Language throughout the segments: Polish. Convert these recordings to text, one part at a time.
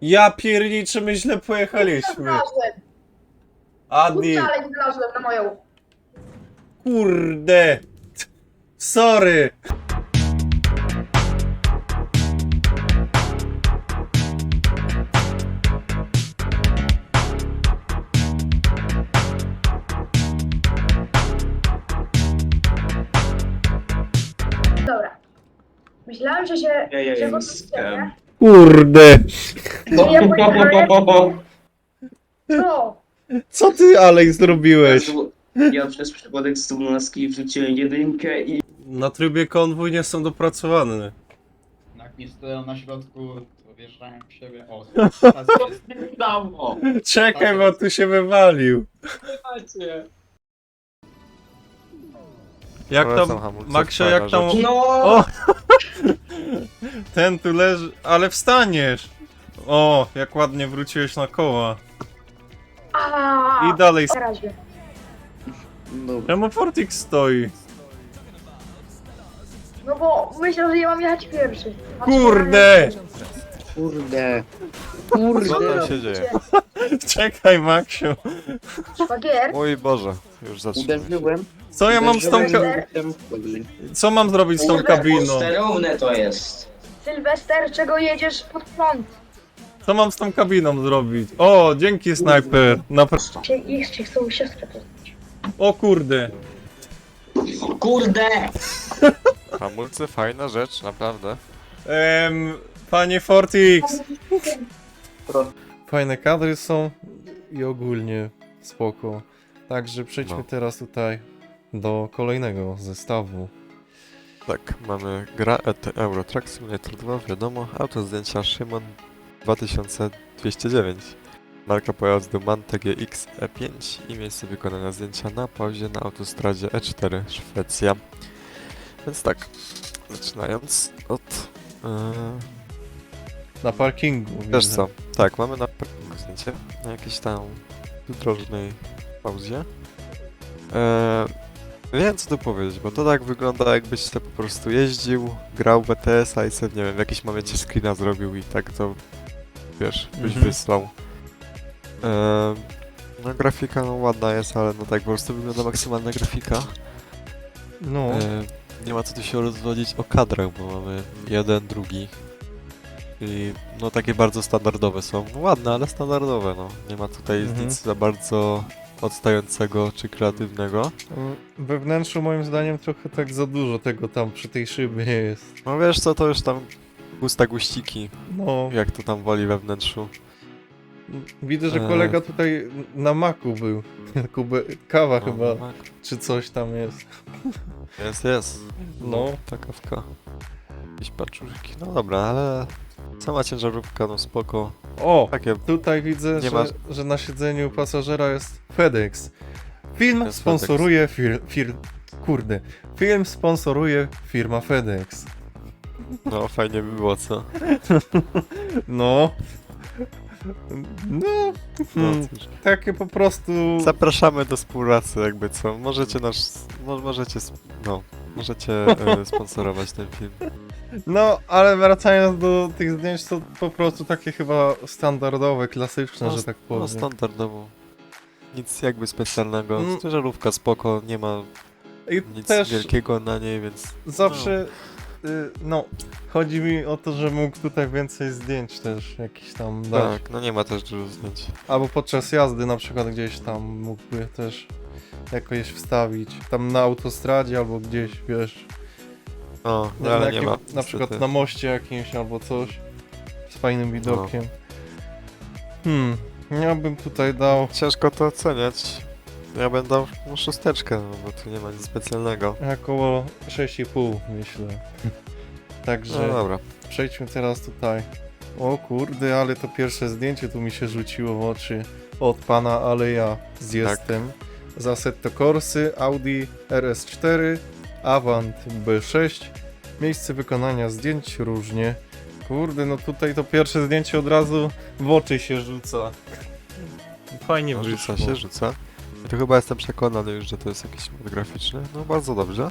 Ja pierniczy, my źle pojechaliśmy. Adi, Kurczę, ale znalazłem na moją. kurde. Sorry. Dobra. Myślałem, że się... Ja, ja, że jestem. Kurde. Co? Co ty, Alex, zrobiłeś? Ja przez przypadek z Tumlaski wrzuciłem jedynkę i... Na trybie konwój nie są dopracowane. Jak nie stoją na środku, to wjeżdżają w siebie. O, teraz jest. Czekaj, bo tu się wywalił. Jak Polecam tam, hamulce, Maksio, fajna jak tam... rzecz. No! O! Ten tu leży, ale wstaniesz. O, jak ładnie wróciłeś na koła. I dalej. Dobra. Czemu Fortix stoi? No bo myślę, że ja mam jechać pierwszy. A Kurde! Kurde. Co tam się robicie? dzieje? Czekaj, Maksiu. Szwagier? Mój Boże, już zaczynam. Uderzyłem. Co ja mam z tą ka- Co mam zrobić z tą kabiną? Sterowne to jest. Sylwester, czego jedziesz pod prąd? Co mam z tą kabiną zrobić? O, dzięki snajper. Napra- Cię chcą siostrę poznać. o kurde. Kurde! Hamulce, fajna rzecz, naprawdę. Em, panie Fortix. Fajne kadry są i ogólnie spoko. Także przejdźmy No. teraz tutaj do kolejnego zestawu. Tak, mamy gra ET Euro Truck Simulator 2, wiadomo, auto zdjęcia Szymon 2209. Marka pojazdu Mante GX E5 i miejsce wykonania zdjęcia na pauzie na autostradzie E4 Szwecja. Więc tak, zaczynając od... Yy, Na parkingu. Wiesz widzę. co, tak, mamy na parkingu zdjęcie, na jakiejś tam drożnej pauzie. Eee, nie wiem co tu powiedzieć, bo to tak wygląda jakbyś sobie po prostu jeździł, grał w ETS-a i sobie, nie wiem, w jakimś momencie screena zrobił i tak to, wiesz, byś Mhm. wysłał. Eee, no grafika no ładna jest, ale no tak po prostu wygląda maksymalna grafika. No. E, nie ma co tu się rozwodzić o kadrach, bo mamy jeden, drugi. I no takie bardzo standardowe są. Ładne, ale standardowe, no. Nie ma tutaj Mhm. nic za bardzo odstającego czy kreatywnego. We wnętrzu moim zdaniem trochę tak za dużo tego tam przy tej szybie jest. No wiesz co, to już tam gusta guściki, No. jak to tam woli we wnętrzu. Widzę, że Eee. kolega tutaj na maku był. Kubę, kawa No, chyba, tak. czy coś tam jest. Jest, jest. No. Ta kawka. Jakieś paczuszki. No dobra, ale sama ciężarówka, no spoko. O! Takie Tutaj widzę, Nie że, ma- że na siedzeniu pasażera jest FedEx. Film Jest sponsoruje fir, fir... Kurde. Film sponsoruje firma FedEx. No fajnie by było, co? No. No. No, Hmm, cóż. takie po prostu... Zapraszamy do współpracy, jakby co. Możecie nasz. mo- Możecie. sp- No. Możecie e, sponsorować ten film. No, ale wracając do tych zdjęć, to po prostu takie chyba standardowe, klasyczne, No, że tak No powiem. standardowo. Nic jakby specjalnego. Mm. Ciężarówka spoko, nie ma I nic też wielkiego na niej, więc. zawsze, y, no, chodzi mi o to, że mógł tutaj więcej zdjęć też jakiś tam No, dać. tak, no nie ma też dużo zdjęć. Albo podczas jazdy na przykład gdzieś tam mógłby też jakoś wstawić. Tam na autostradzie albo gdzieś, wiesz, No, na, no ale jakim- nie ma. na przykład na moście jakimś albo coś z fajnym widokiem. No. Hmm, ja bym tutaj dał Ciężko to oceniać. Ja będę dał szósteczkę, no, bo tu nie ma nic specjalnego. około 6,5 myślę. Także No dobra. przejdźmy teraz tutaj. O kurde, ale to pierwsze zdjęcie tu mi się rzuciło w oczy od pana Aleja z Jestem. Za Assetto Corsy, Audi RS4, Avant B6. Miejsce wykonania zdjęć różnie. Kurde, no tutaj to pierwsze zdjęcie od razu w oczy się rzuca. Fajnie No, rzuca się, rzuca. Ja tu chyba jestem przekonany już, że to jest jakiś mod graficzny. No bardzo dobrze.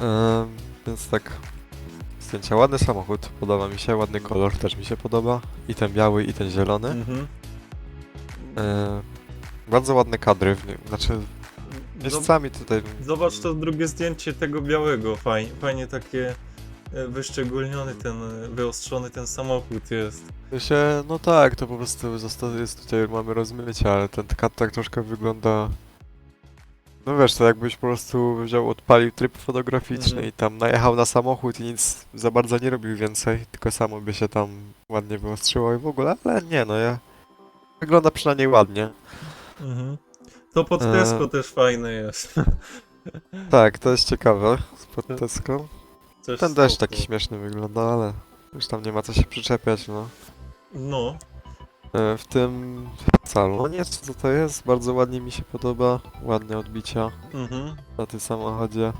Ehm, więc tak zdjęcia. Ładny samochód, podoba mi się, ładny kolor też mi się podoba. I ten biały, i ten zielony. Mhm. E, bardzo ładne kadry, w nie- znaczy miejscami tutaj... Zobacz to drugie zdjęcie tego białego. Fajnie, fajnie takie e, wyszczególniony ten, e, wyostrzony ten samochód jest. To się, no tak, to po prostu jest tutaj, mamy rozmycie, ale ten kat tak troszkę wygląda... No wiesz, to jakbyś po prostu wziął, odpalił tryb fotograficzny Mhm. i tam najechał na samochód i nic za bardzo nie robił więcej, tylko samo by się tam ładnie wyostrzyło i w ogóle, ale nie no, ja... Wygląda przynajmniej ładnie. Mhm. To pod E. Tesco też fajne jest. Tak, to jest ciekawe, Tak. spod Tesco. Też Ten też spoko. taki śmieszny wygląda, ale już tam nie ma co się przyczepiać, no. No. E, W tym salonie, co to jest? Bardzo ładnie mi się podoba, ładne odbicia Mhm. na tym samochodzie.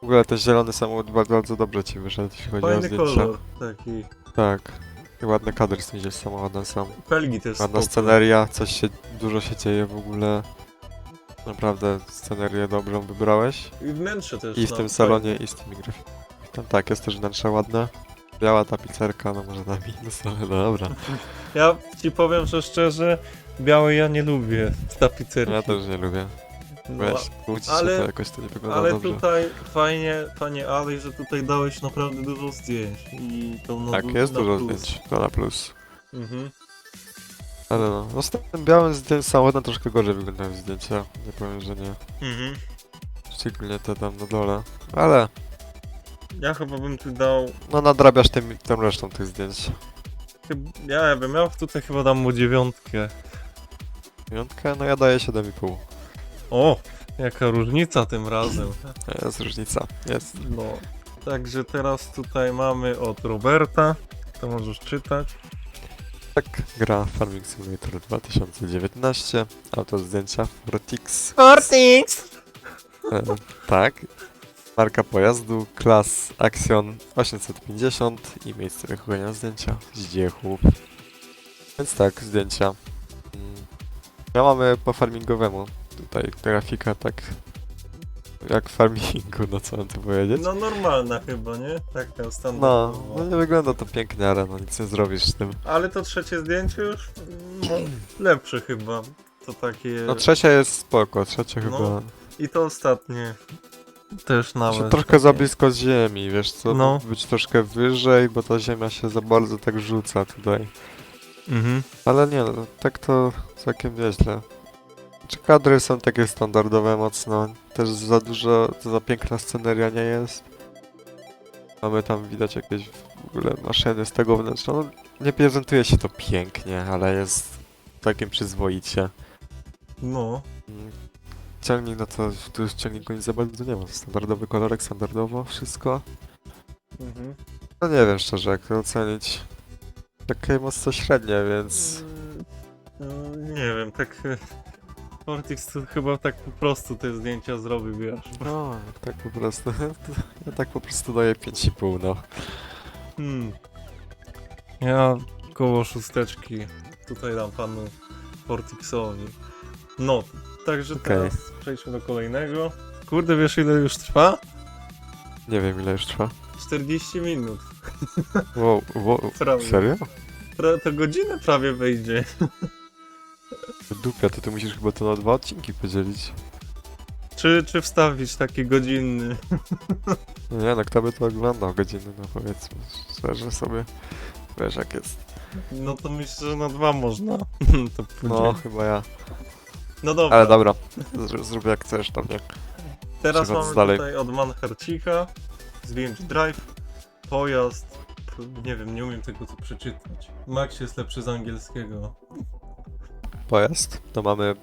W ogóle ten zielony samochód ba- bardzo dobrze ci wyszedł, jeśli chodzi o Fajny zdjęcia. kolor. Taki. Tak. I ładne kadry z tym gdzieś samochodem są. Felgi też Ładna spoko. sceneria, coś się, dużo się dzieje w ogóle. Naprawdę scenerię dobrą wybrałeś. I wnętrze też. I w no, tym salonie, i z tymi grafikami. Tak, jest też wnętrze ładne. Biała tapicerka, no może na minus, ale no dobra. Ja ci powiem, że szczerze, białe ja nie lubię tapicerki. Ja też nie lubię. No, Wiesz, kłócić ale- się to jakoś to nie wygląda ale dobrze. tutaj fajnie, panie Ali, że tutaj dałeś naprawdę dużo zdjęć. I to na Tak, du- jest na dużo plus. zdjęć, to na plus. Mhm. Ale no, no z tym białym zdjęciem samochodem troszkę gorzej wyglądają zdjęcia. Nie powiem, że nie. Mhm. Szczególnie te tam na dole. Ale, Ja chyba bym tu dał. no nadrabiasz tym, tym resztą tych zdjęć. chyb- Ja bym miał tutaj chyba dam mu dziewiątkę. Piątkę, no ja daję 7,5. O! Jaka różnica tym razem. Jest różnica, jest. No. Także teraz tutaj mamy od Roberta. To możesz czytać. Tak, gra Farming Simulator 2019. Auto zdjęcia Fortix. Fortix! E, tak. Marka pojazdu, klas Axion 850 i miejsce wychowania zdjęcia z dziechu. Więc tak, zdjęcia. Mm. Ja mamy po farmingowemu. Tutaj grafika tak jak w farmingu, no co mam tu powiedzieć. No normalna chyba, nie? Taka No, standardowa. no nie wygląda to pięknie, ale no nic nie zrobisz z tym. Ale to trzecie zdjęcie już no, lepsze chyba. To takie. No trzecia jest spoko, trzecia No, chyba... I to ostatnie. Też nawet. Się troszkę za blisko ziemi, wiesz co? No. Być troszkę wyżej, bo ta ziemia się za bardzo tak rzuca tutaj. Mhm. Ale nie, no, tak to całkiem nieźle. Czy kadry są takie standardowe mocno? Też za dużo, za piękna sceneria nie jest. Mamy tam widać jakieś w ogóle maszyny z tego wnętrza. No, nie prezentuje się to pięknie, ale jest takim przyzwoicie. No. Mm, Ciągnik, no to tu już ciągniku nic za bardzo nie ma. Standardowy kolorek, standardowo, wszystko. Mhm. No nie wiem szczerze, jak to ocenić. Takie mocno średnie, więc... Mm, Nie wiem, tak. Fortix to chyba tak po prostu te zdjęcia zrobił, wiesz. No, tak po prostu. Ja tak po prostu daję 5,5, no. Hmm. Ja koło szósteczki tutaj dam panu Fortixowi. No, także Okej. teraz przejdźmy do kolejnego. Kurde, wiesz ile już trwa? Nie wiem ile już trwa. 40 minut. Wow, wow, Prawie. serio? Pra, to godzinę prawie wejdzie. Dupia, to ty musisz chyba to na dwa odcinki podzielić. Czy, czy wstawić taki godzinny? No nie no, kto by to oglądał godziny, no powiedzmy. Szczerze sobie. Wiesz jak jest. No to myślę, że na dwa można. to No, chyba ja. no dobra, Ale dobra, zrób, zrób jak chcesz tam, nie? teraz przechodząc mamy dalej. tutaj od Manharcika zdjęć drive, pojazd. Nie wiem, nie umiem tego tu przeczytać. Max jest lepszy z angielskiego. Pojazd. To mamy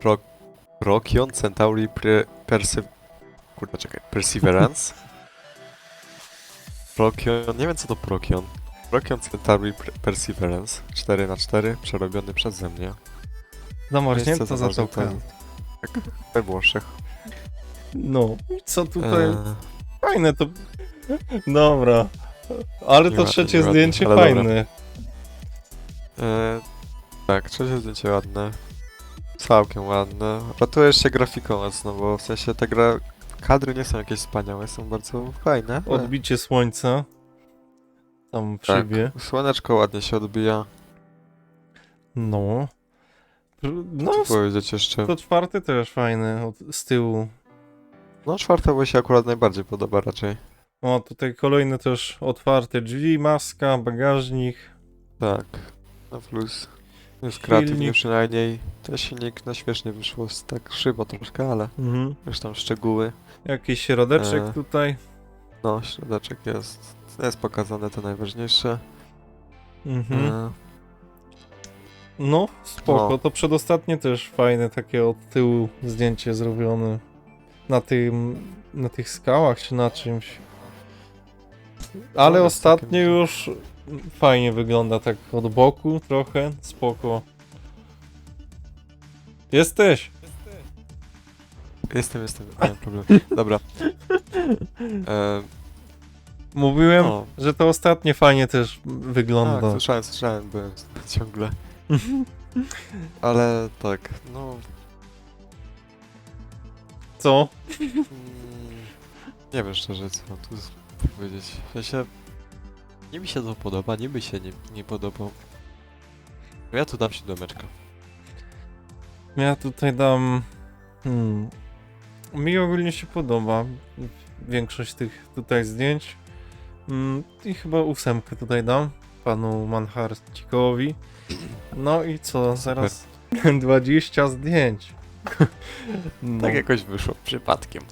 Pro... Prokion Centauri Pre... Perse... Kurde, czekaj. Perseverance. Prokion... Nie wiem co to Prokion. Prokion Centauri Pre- Perseverance 4x4 przerobiony przeze mnie. Zamarznięta zatoka. Tak, we Włoszech. No, i co tutaj? Eee, Fajne to... Dobra. Ale to Nieładne, trzecie zdjęcie fajne. eee, tak, trzecie zdjęcie ładne. Całkiem ładne. Ratujesz się grafiką mocno, bo w sensie te gra... kadry nie są jakieś wspaniałe, są bardzo fajne. ale- Odbicie słońca. tam w Tak, szybie. słoneczko ładnie się odbija. No. No, Co powiedzieć jeszcze? to czwarty też fajny, od, z tyłu. No czwarta mi się akurat najbardziej podoba raczej. O, tutaj kolejne też otwarte drzwi, maska, bagażnik. Tak, na plus. Jest kreatywnie Silnik. przynajmniej. Ten silnik na śmiesznie wyszło, z tak krzywo troszkę, ale Mhm. już tam szczegóły. Jakiś środeczek E. tutaj. No, środeczek jest, jest pokazane to najważniejsze. Mhm. E, No, spoko. No. To przedostatnie też fajne, takie od tyłu zdjęcie zrobione. Na tym, na tych skałach czy na czymś. Ale No, jest ostatnie całkiem- już fajnie wygląda tak od boku trochę. Spoko. Jesteś! Jestem, jestem, nie mam problemu. Dobra. E, Mówiłem, no, że to ostatnie fajnie też tak, wygląda. słyszałem, słyszałem, byłem ciągle. Ale tak, no... Co? Mm, nie wiem szczerze, co mam tu powiedzieć. W sensie, nie mi się to podoba, niby się nie, nie podoba. Ja tu dam siódemeczkę. Ja tutaj dam. Hmm. Mi ogólnie się podoba większość tych tutaj zdjęć. Mm, I chyba ósemkę tutaj dam panu Manharcikowi. No i co, zaraz 20 zdjęć. No, Tak jakoś wyszło, przypadkiem.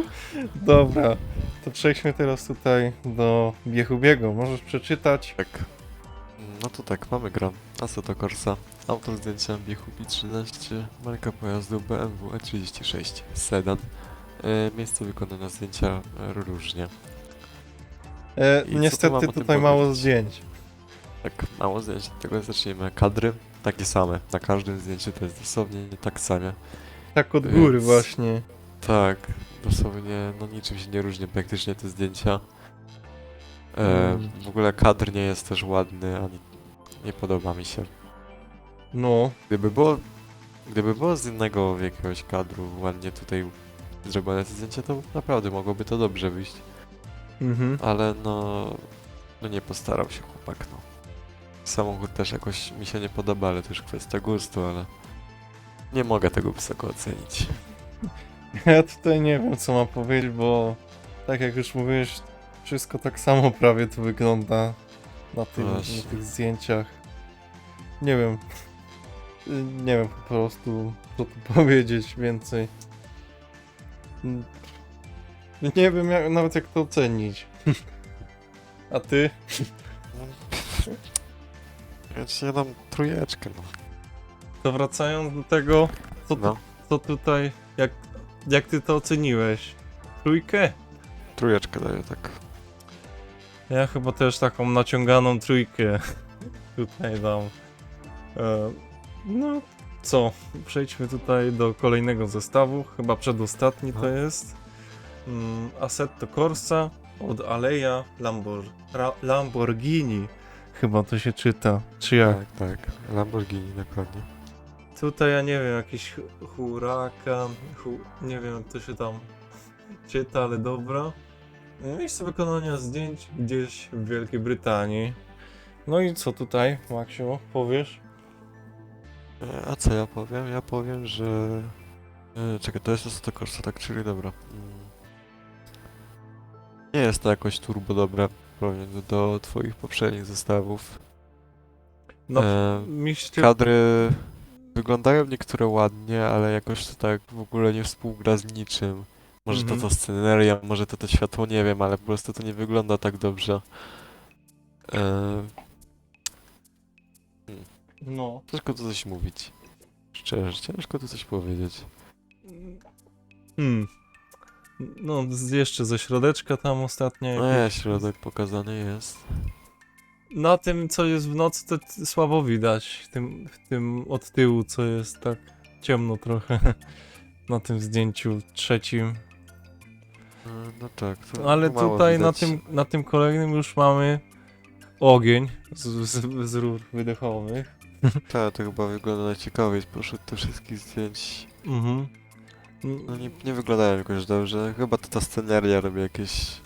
Dobra, to przejdźmy teraz tutaj do Biechubiego. Możesz przeczytać. Tak. No to tak, mamy grę Assetto Corsa. Autor zdjęcia Biechubi 13, marka pojazdu BMW E36, sedan. E, miejsce wykonania zdjęcia różnie. E, niestety tutaj mało zdjęć. Tak, mało zdjęć, od tego zacznijmy. Kadry takie same, na każdym zdjęciu to jest dosłownie tak same. Tak od góry Więc- właśnie. Tak, dosłownie, no niczym się nie różni praktycznie te zdjęcia. E, Mm. w ogóle kadr nie jest też ładny, ani nie podoba mi się. No, Gdyby było, gdyby było z innego jakiegoś kadru ładnie tutaj zrobione te zdjęcie, to naprawdę mogłoby to dobrze wyjść. mhm. Ale no, no nie postarał się chłopak, no. Samochód też jakoś mi się nie podoba, ale to już kwestia gustu, ale nie mogę tego wysoko ocenić. Ja tutaj nie wiem, co mam powiedzieć, bo tak jak już mówiłeś, wszystko tak samo prawie tu wygląda na, tym, na tych zdjęciach. Nie wiem. Nie wiem po prostu, co tu powiedzieć więcej. Nie wiem jak, nawet jak to ocenić. A ty? Ja ci dam trójeczkę, no. To wracając do tego, co, tu, no. co tutaj, jak, jak ty to oceniłeś? Trójkę? Trójeczkę daję, tak. Ja chyba też taką naciąganą trójkę tutaj dam. E, no co, przejdźmy tutaj do kolejnego zestawu, chyba przedostatni to No. jest. Mm, Assetto Corsa od Aleja Lambor Ra Lamborghini. Chyba to się czyta, czy jak? Tak, tak. Lamborghini, dokładnie. Tutaj ja nie wiem, jakiś hu- hurakan, hu, nie wiem jak to się tam czyta, ale dobra. Miejsce wykonania zdjęć gdzieś w Wielkiej Brytanii. No i co tutaj, Maksiu, powiesz? E, A co ja powiem? Ja powiem, że... E, czekaj, to jest Assetto Corsa, tak? Czyli dobra. Mm. Nie jest to jakoś turbo dobre porównaniu do twoich poprzednich zestawów. No, E, mi się... kadry wyglądają niektóre ładnie, ale jakoś to tak w ogóle nie współgra z niczym. Może Mhm. to to sceneria, może to to światło, nie wiem, ale po prostu to nie wygląda tak dobrze. E, No. ciężko tu coś mówić. Szczerze, ciężko tu coś powiedzieć. Hmm. No, z- jeszcze ze środeczka tam ostatnio. No jakieś- ja, środek pokazany jest. Na tym, co jest w nocy, to t- słabo widać. W tym, w tym od tyłu, co jest tak ciemno trochę. Na tym zdjęciu trzecim. E, No tak, to Ale mało tutaj na widać. tym, na tym kolejnym już mamy ogień z, z, z rur wydechowych. Tak, to chyba wygląda najciekawiej spośród tych wszystkich zdjęć. Mhm. No nie, nie wyglądają jakoś dobrze. Chyba to ta sceneria robi jakieś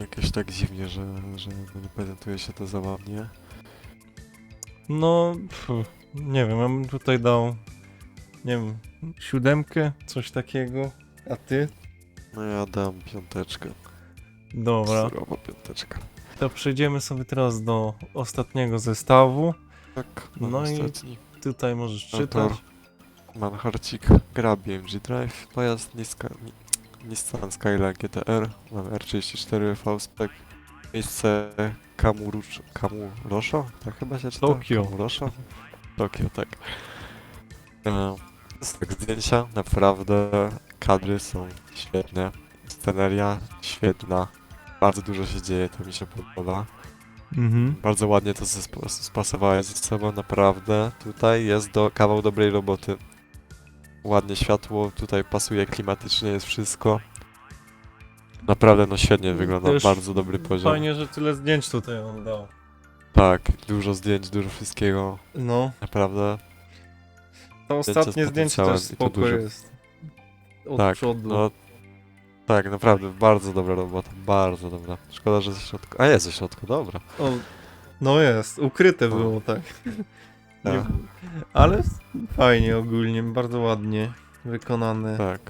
Jakieś tak dziwnie, że, że nie prezentuje się to zabawnie. No, nie wiem, ja bym tutaj dał, nie wiem, siódemkę, coś takiego. A ty? No ja dam piąteczkę. Dobra, Surowa piąteczka. to przejdziemy sobie teraz do ostatniego zestawu. Tak, No no i ostatni. Tutaj możesz Autor. czytać. Manharcik gra BMG Drive, pojazd Niska, Ni- Nissan Skyline GTR, mamy R34 V-Spec, miejsce Kamurucz, Kamurosho? Tak chyba się czyta? Tokio. Kamurosho? Tokio, tak. E, z tak zdjęcia, naprawdę kadry są świetne, sceneria świetna, bardzo dużo się dzieje, to mi się podoba. Mhm. Bardzo ładnie to spasowałeś ze sobą, naprawdę. Tutaj jest do, kawał dobrej roboty. Ładnie światło, tutaj pasuje klimatycznie, jest wszystko. Naprawdę, no świetnie wygląda, Też bardzo dobry poziom. Fajnie, że tyle zdjęć tutaj on dał. Tak, dużo zdjęć, dużo wszystkiego, No, naprawdę. to Zdjęcia ostatnie zdjęcie potencjałem też i to spoko jest. Od tak, przodu. no. Tak, naprawdę, bardzo dobra robota, bardzo dobra. Szkoda, że ze środka. A jest ze środka, dobra. O, no jest, ukryte No. było, tak. Nie, Tak. ale fajnie ogólnie, bardzo ładnie wykonane. Tak.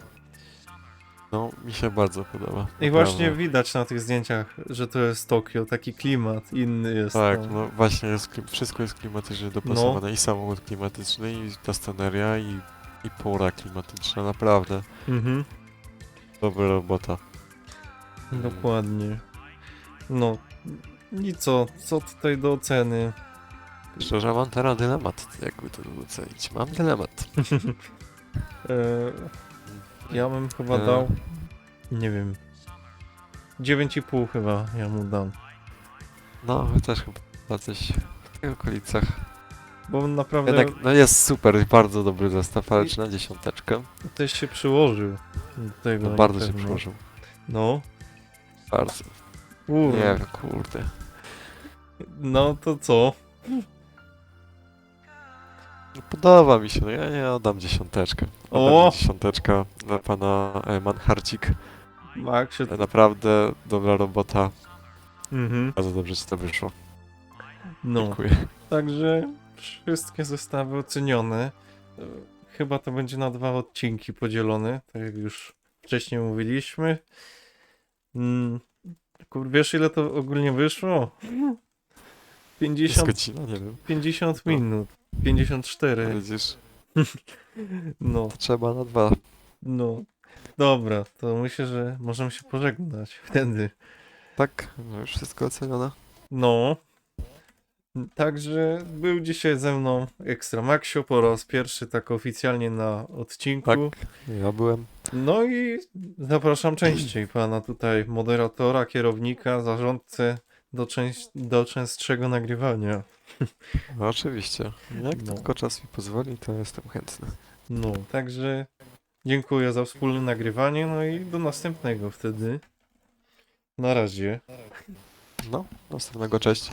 No, mi się bardzo podoba. I właśnie naprawdę. widać na tych zdjęciach, że to jest Tokio, taki klimat inny jest. Tak, tam. no właśnie jest, klim- wszystko jest klimatycznie dopasowane i samochód klimatyczny i ta sceneria i, i pora klimatyczna, naprawdę Mhm, dobra robota. dokładnie. No, i co, co tutaj do oceny? Szczerze mam teraz dylemat, jakby to ocenić. Mam dylemat. E, ja bym chyba E. dał, nie wiem, 9,5 chyba ja mu dam. No, wy też chyba coś w tych okolicach. Bo naprawdę Jednak, no jest super, bardzo dobry zestaw, ale czy na dziesiąteczkę? też się przyłożył do tego. No na bardzo się pewno. przyłożył. No, Bardzo. Ur, Nie wiem, kurde. no to co? No, podoba mi się, no ja nie oddam dziesiąteczkę. O! Oddam dziesiąteczka dla pana e, Manharcik. Się... Naprawdę dobra robota. Mhm. Bardzo dobrze ci to wyszło. No, Dziękuję. także wszystkie zestawy ocenione. E, Chyba to będzie na dwa odcinki podzielone, tak jak już wcześniej mówiliśmy. Mm, kur, wiesz ile to ogólnie wyszło? Jest 50, godzina, nie wiem. 50 No. minut. 54. Widzisz, No, trzeba na dwa. no. Dobra, to myślę, że możemy się pożegnać wtedy. Tak, no już wszystko ocenione. No. Także był dzisiaj ze mną Ekstra Maxio po raz pierwszy tak oficjalnie na odcinku. Tak, ja byłem. No i zapraszam częściej pana tutaj moderatora, kierownika, zarządcę do, częś- do częstszego nagrywania. No, oczywiście. Jak No. tylko czas mi pozwoli, to jestem chętny. No, także dziękuję za wspólne nagrywanie, no i do następnego wtedy. Na razie. No, następnego, cześć.